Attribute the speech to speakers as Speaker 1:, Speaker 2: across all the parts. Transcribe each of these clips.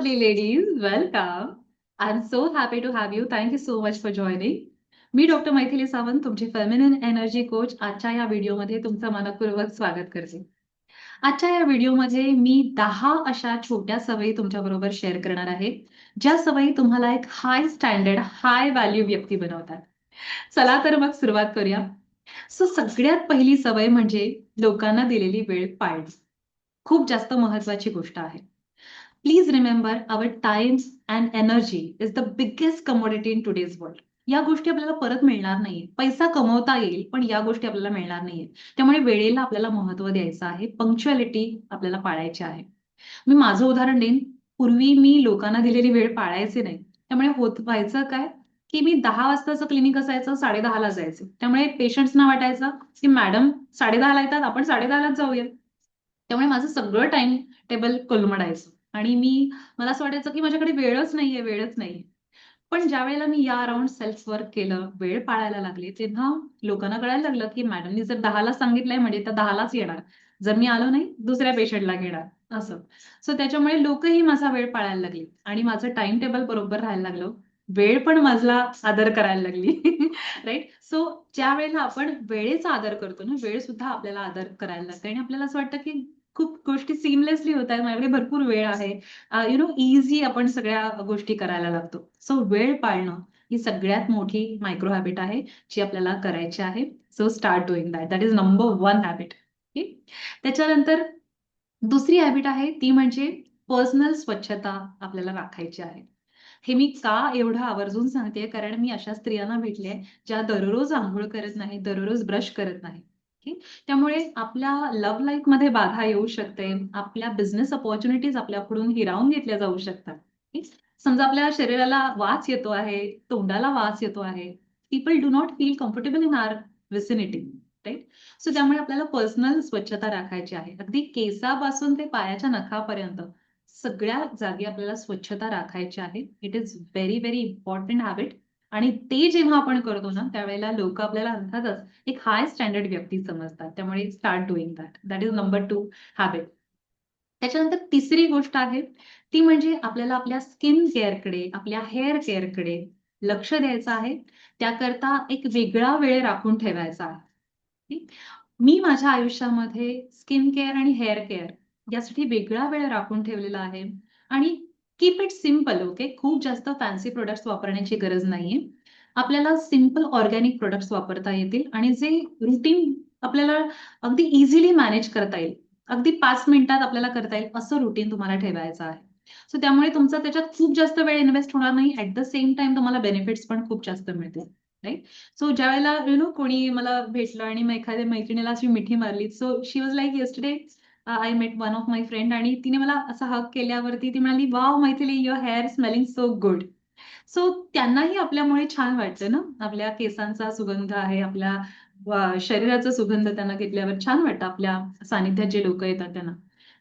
Speaker 1: lovely ladies. Welcome. I'm so happy to have you. Thank you so much for joining. मी doctor Maithili Sawant तुमची feminine energy coach आजच्या या व्हिडिओमध्ये तुमचं मनपूर्वक स्वागत करते आजच्या या व्हिडिओमध्ये मी दहा अशा छोट्या सवयी तुमच्या बरोबर शेअर करणार आहे ज्या सवयी तुम्हाला एक हाय स्टँडर्ड हाय व्हॅल्यू व्यक्ती बनवतात चला तर मग सुरुवात करूया सो सगळ्यात पहिली सवय म्हणजे लोकांना दिलेली वेळ पाळणे खूप जास्त महत्वाची गोष्ट आहे please remember our times and energy is the biggest commodity in today's world या गोष्टी आपल्याला परत मिळणार नाही पैसा कमवता येईल पण या गोष्टी आपल्याला मिळणार नाहीये त्यामुळे वेळेला आपल्याला महत्त्व द्यायचं आहे. पंक्च्युअलिटी आपल्याला पाळायची आहे. मी माझं उदाहरण देईन. पूर्वी मी लोकांना दिलेली वेळ पाळायचे नाही. त्यामुळे होत व्हायचं काय? की मी दहा वाजताचं क्लिनिक असायचं साडे दहाला जायचं. त्यामुळे पेशंट्सना वाटायचं की मॅडम साडे दहाला येतात आपण साडे दहालाच जाऊया. त्यामुळे माझं सगळं टाइम टेबल कोलमडायचं. आणि मी मला असं वाटायचं की माझ्याकडे वेळच नाहीये वेळच नाहीये. पण ज्या वेळेला मी या अराउंड सेल्फ वर्क केलं वेळ पाळायला लागले तेव्हा लोकांना कळायला लागलं की मॅडमनी जर दहाला सांगितलंय म्हणजे तर दहालाच येणार. जर मी आलो नाही दुसऱ्या पेशंटला घेणार असं. सो त्याच्यामुळे लोकही माझा वेळ पाळायला लागले आणि माझं टाइम टेबल बरोबर राहायला लागलं. वेळ पण माझला आदर करायला लागली. राईट सो ज्या वेळेला आपण वेळेचा आदर करतो ना वेळ सुद्धा आपल्याला आदर करायला लागते आणि आपल्याला असं वाटतं की खूप गोष्टी सिमलेसली होत आहेत. माझ्याकडे भरपूर वेळ आहे. यु नो इझी आपण सगळ्या गोष्टी करायला लागतो. सो वेळ पाळणं ही सगळ्यात मोठी मायक्रो हॅबिट आहे जी आपल्याला करायची आहे. So start doing that that is number one habit त्याच्यानंतर दुसरी हॅबिट आहे ती म्हणजे पर्सनल स्वच्छता आपल्याला राखायची आहे. हे मी का एवढं आवर्जून सांगते? कारण मी अशा स्त्रियांना भेटले ज्या दररोज आंघोळ करत नाही दररोज ब्रश करत नाही. त्यामुळे आपल्या लव्ह लाईफमध्ये बाधा येऊ शकते. आपल्या बिझनेस अपॉर्च्युनिटीज आपल्याकडून हिरावून घेतल्या जाऊ शकतात. समजा आपल्या शरीराला वास येतो आहे तोंडाला वास येतो आहे. People do not feel comfortable in our vicinity right so त्यामुळे आपल्याला पर्सनल स्वच्छता राखायची आहे. अगदी केसापासून ते पायाच्या नखापर्यंत सगळ्या जागी आपल्याला स्वच्छता राखायची आहे. It is very very important habit आणि ते जेव्हा आपण करतो ना त्यावेळेला लोक आपल्याला अर्थातच एक हाय स्टँडर्ड व्यक्ती समजतात. त्यामुळे start doing that that is number two habit त्याच्यानंतर तिसरी गोष्ट आहे ती म्हणजे आपल्याला आपल्या स्किन केअरकडे आपल्या हेअर केअरकडे लक्ष द्यायचं आहे. त्याकरता एक वेगळा वेळ राखून ठेवायचा आहे. मी माझ्या आयुष्यामध्ये स्किन केअर आणि हेअर केअर यासाठी वेगळा वेळ राखून ठेवलेला आहे. आणि कीप इट सिंपल ओके खूप जास्त फॅन्सी प्रोडक्ट्स वापरण्याची गरज नाहीये. आपल्याला सिंपल ऑर्गॅनिक प्रोडक्ट्स वापरता येतील आणि जे रुटीन आपल्याला अगदी इझिली मॅनेज करता येईल अगदी पाच मिनिटात आपल्याला करता येईल असं रुटीन तुम्हाला ठेवायचं आहे. सो त्यामुळे तुमचा त्याच्यात खूप जास्त वेळ इन्व्हेस्ट होणार नाही. ऍट द सेम टाइम तुम्हाला बेनिफिट्स पण खूप जास्त मिळतील राईट सो ज्या वेळेला यु नो कोणी मला भेटलं आणि मग एखाद्या मैत्रिणीला अशी मिठी मारली. So she was like yesterday I met one of my friend आणि तिने मला असं हक केल्यावरती ती म्हणाली wow Maithili your hair smelling so good so त्यांनाही आपल्यामुळे छान वाटतं ना? आपल्या केसांचा सुगंध आहे आपल्या शरीराचा सुगंध त्यांना घेतल्यावर छान वाटतं आपल्या सानिध्यात जे लोक येतात त्यांना.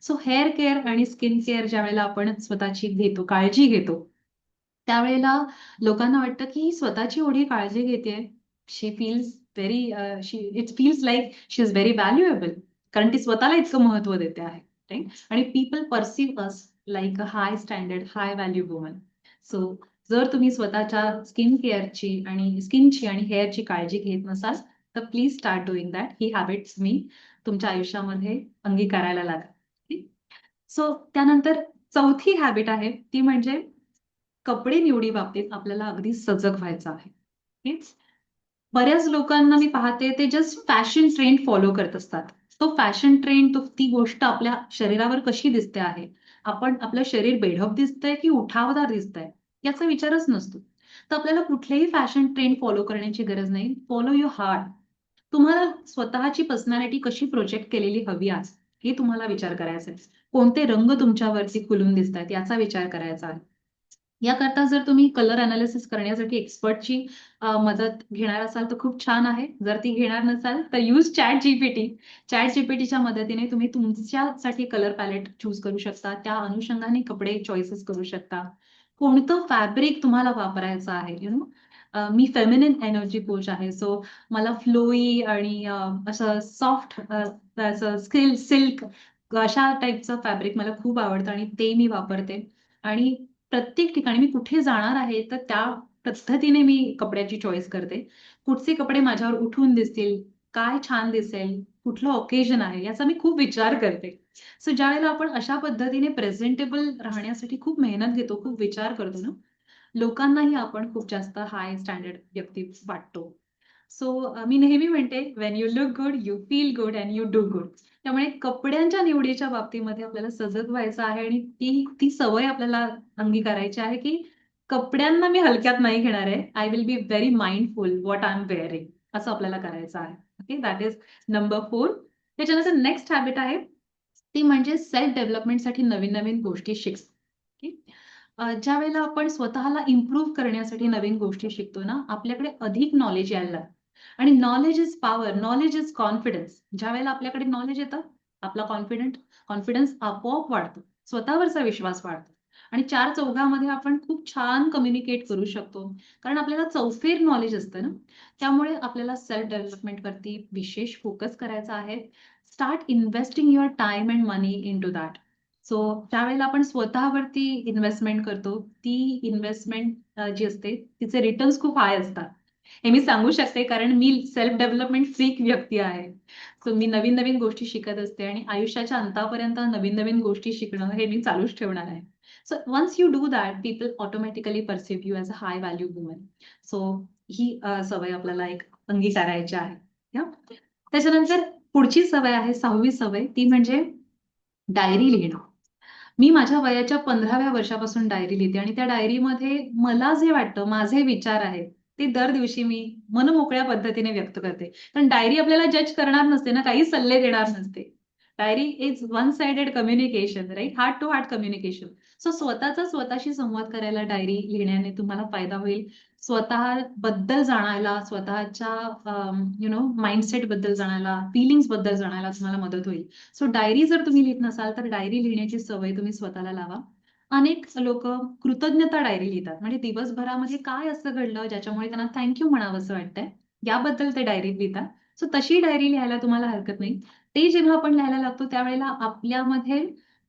Speaker 1: सो हेअर केअर आणि स्किन केअर ज्या वेळेला आपण स्वतःची घेतो काळजी घेतो त्यावेळेला लोकांना वाटतं की स्वतःची एवढी काळजी घेते she feels very she it feels like she is very valuable कारण ती स्वतःला इतकं महत्त्व देते आहे राईट आणि people perceive us like a high standard high value woman so जर तुम्ही स्वतःच्या स्किन केअरची आणि स्किनची आणि हेअरची काळजी घेत नसाल तर प्लीज स्टार्ट डुईंग दॅट ही हॅबिट्स मी तुमच्या आयुष्यामध्ये अंगीकारायला लागा. सो त्यानंतर चौथी हॅबिट आहे ती म्हणजे कपडे निवडी बाबतीत आपल्याला अगदी सजग व्हायचं आहे. बऱ्याच लोकांना मी पाहते ते जस्ट फॅशन ट्रेंड फॉलो करत असतात. तो फॅशन ट्रेंड तो ती गोष्ट आपल्या शरीरावर कशी दिसते आहे? आपण आपलं शरीर बेढप दिसतंय की उठावदार दिसतंय? याचा विचारच नसतो. तर आपल्याला कुठलेही फॅशन ट्रेंड फॉलो करण्याची गरज नाही. फॉलो युअर हार्ट तुम्हाला स्वतःची पर्सनॅलिटी कशी प्रोजेक्ट केलेली हवी आज? हे तुम्हाला विचार करायचा आहे कोणते रंग तुमच्यावरती खुलून दिसत आहेत याचा विचार करायचा आहे. याकरता जर तुम्ही कलर अनालिसिस करण्यासाठी एक्सपर्टची मदत घेणार असाल तर खूप छान आहे. जर ती घेणार नसाल तर यूज चॅट जीपीटी चॅट जीपीटीच्या मदतीने तुम्ही तुमच्यासाठी कलर पॅलेट चूज करू शकता. त्या अनुषंगाने कपडे चॉईसेस करू शकता. कोणतं फॅब्रिक तुम्हाला वापरायचं आहे यु नो मी फेमिनिन एनर्जी कोच आहे. सो मला फ्लोई आणि असं सॉफ्ट स्किल सिल्क अशा टाईपचं फॅब्रिक मला खूप आवडतं आणि ते मी वापरते. आणि प्रत्येक ठिकाणी मी कुठे जाणार आहे तर त्या पद्धतीने मी कपड्याची चॉईस करते. कुठचे कपडे माझ्यावर उठून दिसतील काय छान दिसेल कुठलं ओकेजन आहे याचा मी खूप विचार करते. सो ज्या वेळेला आपण अशा पद्धतीने प्रेझेंटेबल राहण्यासाठी खूप मेहनत घेतो खूप विचार करतो ना लोकांनाही आपण खूप जास्त हाय स्टँडर्ड व्यक्ती वाटतो. सो मी नेहमी म्हणते when you look good you feel good and you do good त्यामुळे कपड्यांच्या निवडीच्या बाबतीमध्ये आपल्याला सजग व्हायचं आहे आणि ती ती सवय आपल्याला अंगीकारायची आहे की कपड्यांना मी हलक्यात नाही घेणार आहे. I will be very mindful what I am wearing असं आपल्याला करायचं आहे. Okay that is number four त्याच्यानंतर नेक्स्ट हॅबिट आहे ती म्हणजे सेल्फ डेव्हलपमेंटसाठी नवीन नवीन गोष्टी शिक ज्या वेळेला आपण स्वतःला इम्प्रूव्ह करण्यासाठी नवीन गोष्टी शिकतो ना आपल्याकडे अधिक नॉलेज यायला लागतं. आणि knowledge is power knowledge is confidence ज्या वेळेला आपल्याकडे नॉलेज येतं आपला कॉन्फिडंट कॉन्फिडन्स आपोआप वाढतो स्वतःवरचा विश्वास वाढतो. आणि चार चौघामध्ये आपण खूप छान कम्युनिकेट करू शकतो. कारण आपल्याला चौफेर नॉलेज असतं ना? त्यामुळे आपल्याला सेल्फ डेव्हलपमेंट वरती विशेष फोकस करायचा आहे. Start investing your time and money into that so त्यावेळेला आपण स्वतःवरती इन्व्हेस्टमेंट करतो. ती इन्व्हेस्टमेंट जी असते तिचे रिटर्न्स खूप हाय असतात. हे मी सांगू शकते कारण मी सेल्फ डेव्हलपमेंट फ्रीक व्यक्ती आहे. सो मी नवीन नवीन गोष्टी शिकत असते आणि आयुष्याच्या अंतापर्यंत नवीन नवीन गोष्टी शिकणं हे मी चालूच ठेवणार आहे. So once you do that people automatically perceive you as a high value woman so ही सवय आपल्याला एक अंगीकारायची आहे. त्याच्यानंतर पुढची सवय आहे सहावी सवय ती म्हणजे डायरी लिहिणं. मी माझ्या वयाच्या पंधराव्या वर्षापासून डायरी लिहिते आणि त्या डायरीमध्ये मला जे वाटतं माझे विचार आहेत ते दर दिवशी मी मनमोकळ्या पद्धतीने व्यक्त करते. कारण डायरी आपल्याला जज करणार नसते ना काही सल्ले देणार नसते. Diary is one sided communication right heart to heart communication so स्वतःचा स्वतःशी संवाद करायला डायरी लिहिण्याने तुम्हाला फायदा होईल. स्वतः बद्दल जाणायला स्वतःच्या यु नो माइंडसेटबद्दल जाणायला फिलिंग्सबद्दल जाणायला तुम्हाला मदत होईल. सो डायरी जर तुम्ही लिहित नसाल तर डायरी लिहिण्याची सवय तुम्ही स्वतःला लावा. अनेक लोक कृतज्ञता डायरी लिहितात. म्हणजे दिवसभरामध्ये काय असं घडलं ज्याच्यामुळे त्यांना थँक्यू म्हणावं असं वाटतंय? याबद्दल ते डायरीत लिहितात. सो तशी डायरी लिहायला तुम्हाला हरकत नाही. ते जेव्हा आपण लिहायला लागतो त्यावेळेला आपल्यामध्ये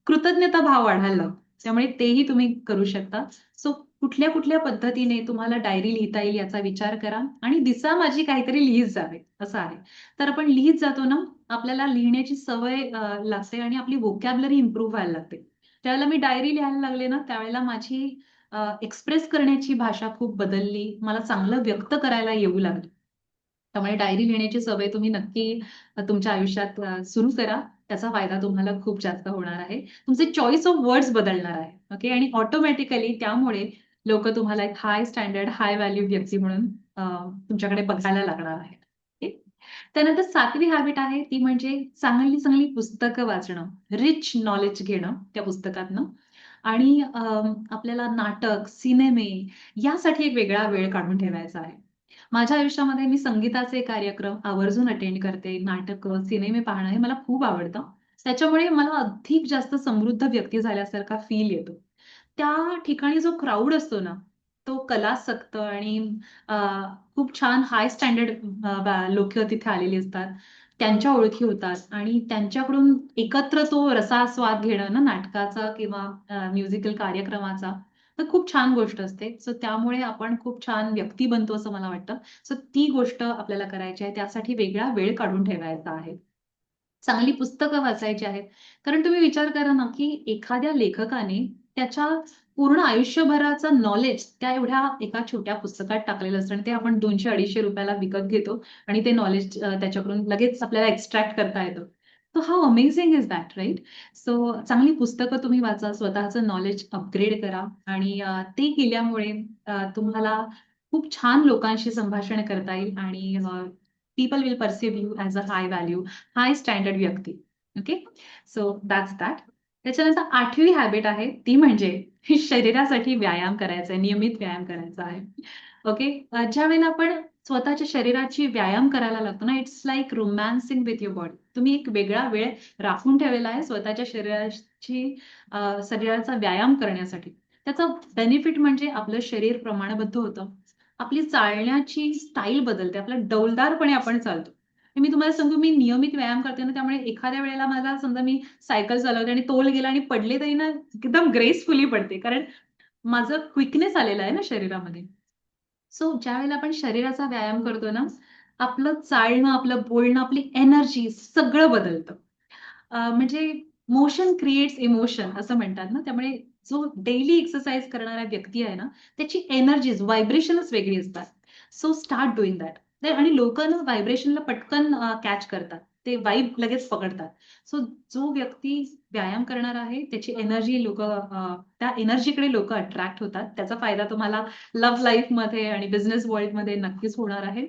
Speaker 1: कृतज्ञता भाव वाढायला लागतो त्यामुळे तेही तुम्ही करू शकता. सो कुठल्या कुठल्या पद्धतीने तुम्हाला डायरी लिहिता येईल याचा विचार करा आणि दिसा माझी काहीतरी लिहित जावे असं आहे. तर आपण लिहित जातो ना आपल्याला लिहिण्याची सवय लागते आणि आपली वोकॅबलरी इम्प्रूव्ह व्हायला लागते. त्यावेळेला मी डायरी लिहायला लागले ना त्यावेळेला माझी एक्सप्रेस करण्याची भाषा खूप बदलली. मला चांगलं व्यक्त करायला येऊ लागलं. त्यामुळे डायरी लिहिण्याची सवय तुम्ही नक्की तुमच्या आयुष्यात सुरू करा. त्याचा फायदा तुम्हाला खूप जास्त होणार आहे. तुमचे चॉईस ऑफ वर्ड्स बदलणार आहे. ओके आणि ऑटोमॅटिकली त्यामुळे लोक तुम्हाला एक हाय स्टँडर्ड हाय व्हॅल्यू व्यक्ती म्हणून तुमच्याकडे बघायला लागणार आहे त्यानंतर सातवी हॅबिट आहे ती म्हणजे चांगली चांगली पुस्तकं वाचणं रिच नॉलेज घेणं त्या पुस्तकातनं. आणि आपल्याला नाटक सिनेमे यासाठी एक वेगळा वेळ काढून ठेवायचा आहे. माझ्या आयुष्यामध्ये मी संगीताचे कार्यक्रम आवर्जून अटेंड करते नाटक सिनेमे पाहणं हे मला खूप आवडतं. त्याच्यामुळे मला अधिक जास्त समृद्ध व्यक्ती झाल्यासारखा फील येतो. त्या ठिकाणी जो क्राऊड असतो ना तो कलासक्त आणि खूप छान हाय स्टँडर्ड लोक तिथे आलेली असतात. त्यांच्या ओळखी होतात आणि त्यांच्याकडून एकत्र तो रसास्वाद घेणं ना नाटकाचा किंवा म्युझिकल कार्यक्रमाचा तर खूप छान गोष्ट असते. सो त्यामुळे आपण खूप छान व्यक्ती बनतो असं मला वाटतं. सो ती गोष्ट आपल्याला करायची आहे. त्यासाठी वेगळा वेळ काढून ठेवायचा आहे. चांगली पुस्तकं वाचायची आहेत. कारण तुम्ही विचार करा ना की एखाद्या लेखकाने त्याच्या पूर्ण आयुष्यभराचं नॉलेज त्या एवढ्या एका छोट्या पुस्तकात टाकलेलं असतं आणि ते आपण दोनशे अडीचशे रुपयाला विकत घेतो आणि ते नॉलेज त्याच्याकडून लगेच आपल्याला एक्स्ट्रॅक्ट करता येतं. So how amazing is that right so चांगली पुस्तकं तुम्ही वाचा स्वतःचं नॉलेज अपग्रेड करा आणि ते केल्यामुळे तुम्हाला खूप छान लोकांशी संभाषण करता येईल आणि people will perceive you as a high value high standard व्यक्ती. ओके सो दॅट्स दॅट त्याच्यानंतर आठवी हॅबिट आहे ती म्हणजे शरीरासाठी व्यायाम करायचा आहे नियमित व्यायाम करायचा आहे. ओके ज्या वेळेला आपण स्वतःच्या शरीराची व्यायाम करायला लागतो ना it's like romancing with your body तुम्ही एक वेगळा वेळ राखून ठेवलेला आहे स्वतःच्या शरीराची शरीराचा व्यायाम करण्यासाठी. त्याचा बेनिफिट म्हणजे आपलं शरीर प्रमाणबद्ध होतं. आपली चालण्याची स्टाईल बदलते आपला डौलदारपणे आपण चालतो. मी तुम्हाला सांगू मी नियमित व्यायाम करते ना त्यामुळे एखाद्या वेळेला मला समजा मी सायकल चालवते आणि तोल गेला आणि पडले तरी ना एकदम ग्रेसफुली पडते. कारण माझं क्विकनेस आलेला आहे ना शरीरामध्ये. सो ज्या वेळेला आपण शरीराचा व्यायाम करतो ना आपलं चालणं आपलं बोलणं आपली एनर्जी सगळं बदलतं. म्हणजे मोशन क्रिएट्स इमोशन असं म्हणतात ना त्यामुळे जो डेली एक्सरसाइज करणारा व्यक्ती आहे ना त्याची एनर्जीज व्हायब्रेशनच वेगळी असतात. सो स्टार्ट डुईंग दॅट आणि लोक ना व्हायब्रेशनला पटकन कॅच करतात. ते वाईब लगेच पकडतात. सो जो व्यक्ती व्यायाम करणार आहे त्याची एनर्जी लोक त्या एनर्जीकडे लोक अट्रॅक्ट होतात. त्याचा फायदा तुम्हाला लव्ह लाईफमध्ये आणि बिझनेस वर्ल्डमध्ये नक्कीच होणार आहे.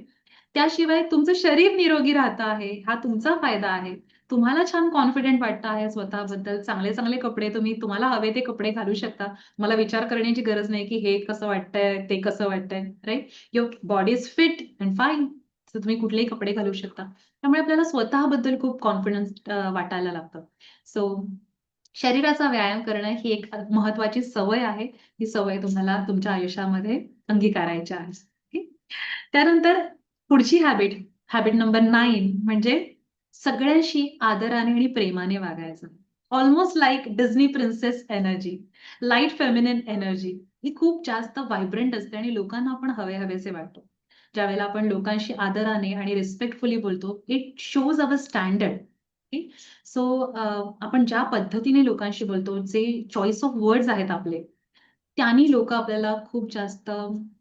Speaker 1: त्याशिवाय तुमचं शरीर निरोगी राहतं आहे. हा तुमचा फायदा आहे. तुम्हाला छान कॉन्फिडेंट वाटतं आहे स्वतःबद्दल. चांगले चांगले कपडे तुम्ही तुम्हाला हवे ते कपडे घालू शकता. मला विचार करण्याची गरज नाही की हे कसं वाटतंय ते कसं वाटतंय right your body is fit and fine तर तुम्ही कुठलेही कपडे घालू शकता. त्यामुळे आपल्याला स्वतःबद्दल खूप कॉन्फिडन्स वाटायला लागतं. सो शरीराचा व्यायाम करणं ही एक महत्वाची सवय आहे. ही सवय तुम्हाला तुमच्या आयुष्यामध्ये अंगीकारायची आहे. त्यानंतर पुढची हॅबिट हॅबिट नंबर नाईन म्हणजे सगळ्यांशी आदराने आणि प्रेमाने वागायचं. Almost like Disney princess energy light feminine energy ही खूप जास्त व्हायब्रंट असते आणि लोकांना आपण हवे हवेसे वाटतो. ज्यावेळेला आपण लोकांशी आदराने आणि रिस्पेक्टफुली बोलतो it shows our standard so आपण ज्या पद्धतीने लोकांशी बोलतो जे चॉईस ऑफ वर्ड्स आहेत आपले त्यांनी लोक आपल्याला खूप जास्त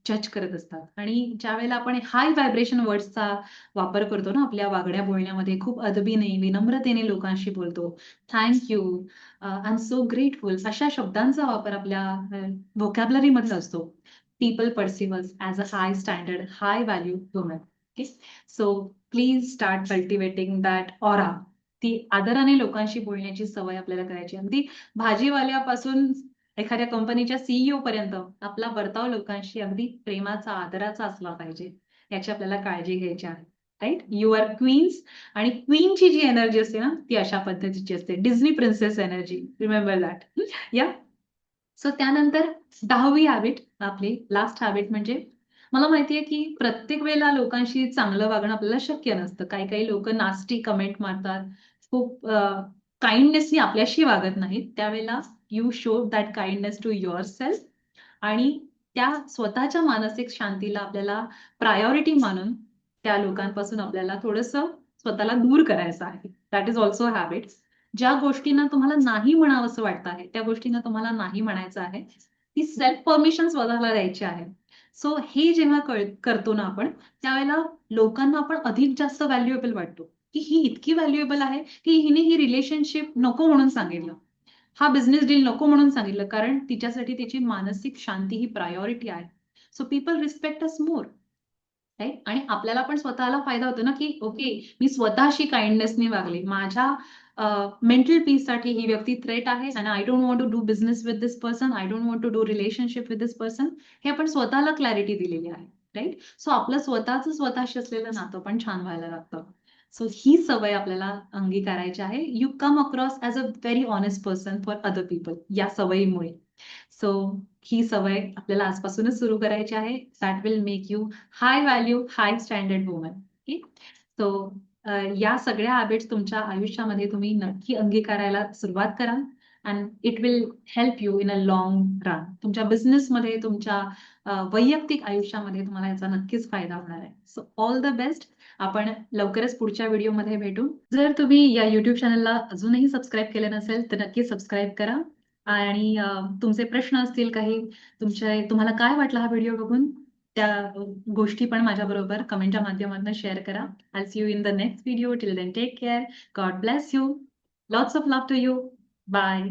Speaker 1: जज करत असतात. आणि ज्या वेळेला आपण हाय व्हायब्रेशन वर्ड्सचा वापर करतो ना आपल्या वागण्या बोलण्यामध्ये खूप अदबीने विनम्रतेने लोकांशी बोलतो. Thank you I am so grateful अशा शब्दांचा वापर आपल्या uh, व्होकॅबलरी मध्ये असतो. People perceive us as a high standard high value value okay so please start cultivating that aura ती आदराने लोकांशी बोलण्याची सवय आपल्याला करायची अगदी भाजीवाल्यापासून एखाद्या कंपनीच्या सीईओ पर्यंत आपला वर्ताव लोकांशी अगदी प्रेमाचा आदराचा असला पाहिजे. याची आपल्याला काळजी घ्यायची आहे. राईट यू आर क्वीन्स आणि क्वीनची जी एनर्जी असते ना ती अशा पद्धतीची असते. Disney princess energy remember that yeah so त्यानंतर दहावी हॅबिट आपली लास्ट हॅबिट म्हणजे मला माहितीये की प्रत्येक वेळेला लोकांशी चांगलं वागणं आपल्याला शक्य नसतं. काही काही लोक नास्टी कमेंट मारतात. खूप काइंडनेसनी आपल्याशी वागत नाहीत. त्यावेळेला you show that kindness to yourself आणि त्या स्वतःच्या मानसिक शांतीला आपल्याला प्रायोरिटी मानून त्या लोकांपासून आपल्याला थोडस स्वतःला दूर करायचं आहे. दॅट इज ऑल्सो हॅबिट ज्या गोष्टींना तुम्हाला नाही म्हणावं असं वाटतं आहे त्या गोष्टींना तुम्हाला नाही म्हणायचं आहे ती सेल्फ परमिशन स्वतःला द्यायची आहे. सो हे जेव्हा करतो ना आपण त्यावेळेला लोकांना आपण अधिक जास्त व्हॅल्युएबल वाटतो. की ही इतकी व्हॅल्युएबल आहे की हिने ही रिलेशनशिप नको म्हणून सांगितलं. हा बिझनेस डील नको म्हणून सांगितलं कारण तिच्यासाठी तिची मानसिक शांती ही प्रायोरिटी आहे. So people respect us more right आणि आपल्याला पण स्वतःला फायदा होतो ना की ओके मी स्वतःशी काइंडनेसने वागले. माझ्या मेंटल पीससाठी ही व्यक्ती थ्रेट आहे आणि I don't want to do business with this person I don't want to do relationship with this person हे आपण स्वतःला क्लॅरिटी दिलेली आहे. राईट सो आपलं स्वतःच स्वतःशी असलेलं नातं पण छान व्हायला लागतं. सो ही सवय आपल्याला अंगीकारायची आहे. You come across as a very honest person for other people या सवयीमुळे. सो ही सवय आपल्याला आजपासूनच सुरू करायची आहे. That will make you high value high standard woman okay so या सगळ्या हॅबिट्स तुमच्या आयुष्यामध्ये तुम्ही नक्की अंगीकारायला सुरुवात करा. And it will help you in a long run तुमच्या बिझनेसमध्ये तुमच्या वैयक्तिक आयुष्यामध्ये तुम्हाला याचा नक्कीच फायदा होणार आहे. सो ऑल द बेस्ट आपण लवकरच पुढच्या व्हिडिओमध्ये भेटू. जर तुम्ही या युट्यूब चॅनलला अजूनही सबस्क्राईब केलं नसेल तर नक्की सबस्क्राईब करा. आणि तुमचे प्रश्न असतील काही तुमचे तुम्हाला काय वाटलं हा व्हिडिओ बघून त्या गोष्टी पण माझ्याबरोबर कमेंटच्या माध्यमातून शेअर करा. I see you in the next video till then take care God bless you lots of love to you bye